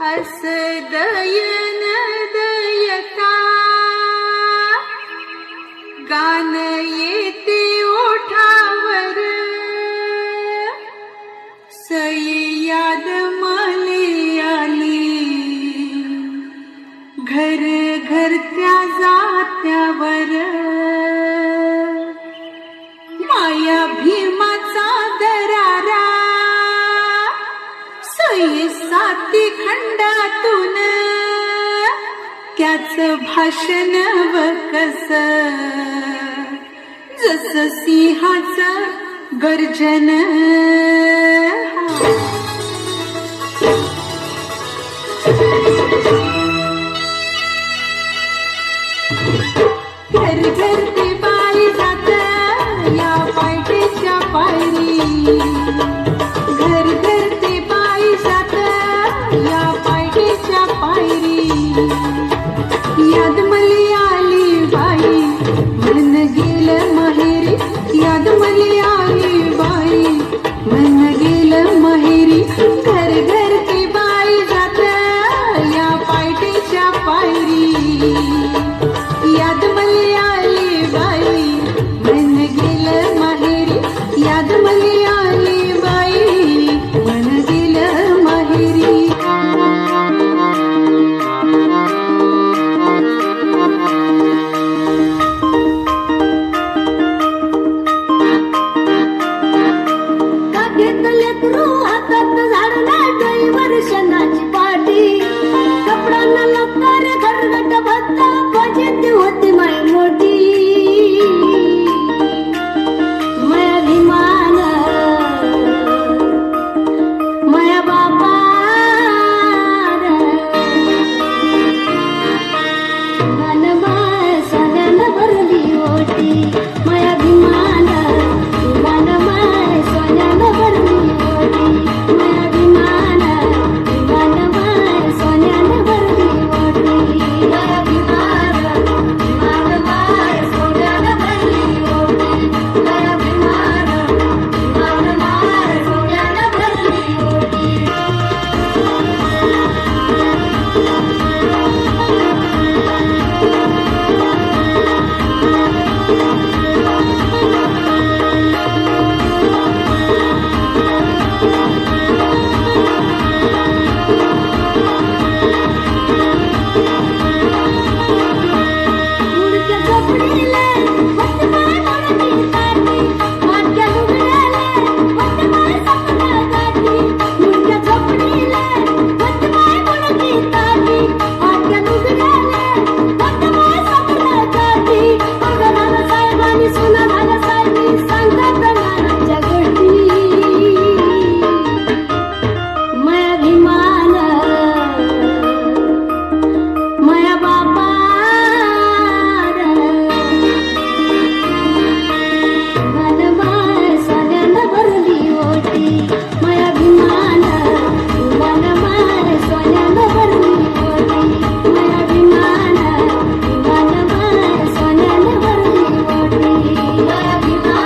अस दयन दयता। गान येते ओठावर। सई याद येई साती खंडातून. त्याच भाषण व कस? जस सिंहाचा गर्जन. घर घर que te le love you.